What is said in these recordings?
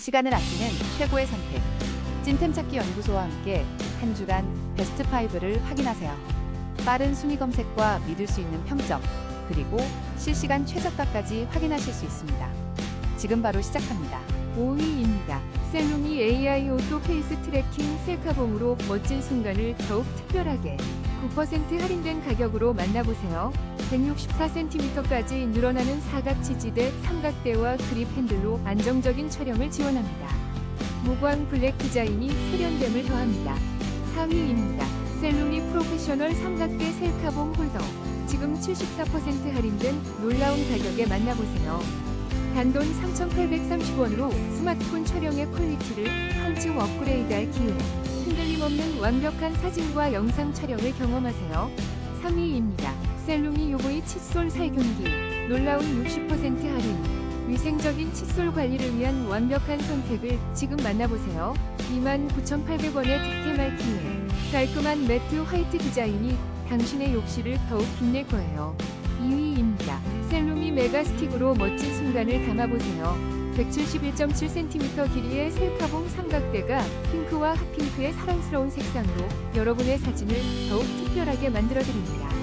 시간을 아끼는 최고의 선택. 찐템 찾기 연구소와 함께 한 주간 베스트 5를 확인하세요. 빠른 순위 검색과 믿을 수 있는 평점, 그리고 실시간 최저가까지 확인하실 수 있습니다. 지금 바로 시작합니다. 5위입니다. 셀룸이 AI 오토 페이스 트래킹 셀카봉으로 멋진 순간을 더욱 특별하게 9% 할인된 가격으로 만나보세요. 164cm까지 늘어나는 사각 지지대, 삼각대와 그립 핸들로 안정적인 촬영을 지원합니다. 무광 블랙 디자인이 세련됨을 더합니다. 4위입니다. 셀룸이 프로페셔널 삼각대 셀카봉 홀더. 지금 74% 할인된 놀라운 가격에 만나보세요. 단돈 3,830원으로 스마트폰 촬영의 퀄리티를 한층 업그레이드할 기회. 흔들림 없는 완벽한 사진과 영상 촬영을 경험하세요. 3위입니다. 셀룸이 UV 칫솔 살균기. 놀라운 60% 할인. 위생적인 칫솔 관리를 위한 완벽한 선택을 지금 만나보세요. 29,800원의 득템할 기회. 깔끔한 매트 화이트 디자인이 당신의 욕실을 더욱 빛낼 거예요. 2위입니다. 셀룸이 메가스틱으로 멋진 순간을 담아보세요. 171.7cm 길이의 셀카봉 삼각대가 핑크와 핫핑크의 사랑스러운 색상으로 여러분의 사진을 더욱 특별하게 만들어드립니다.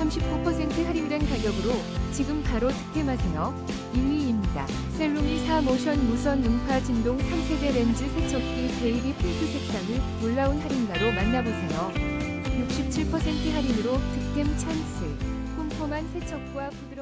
39% 할인된 가격으로 지금 바로 득템하세요. 2위입니다. 셀룸이 4 모션 무선 음파 진동 3세대 렌즈 세척기 베이비 핑크 색상을 놀라운 할인가로 만나보세요. 67% 할인으로 득템 찬스. 꼼꼼한 세척과 부드러운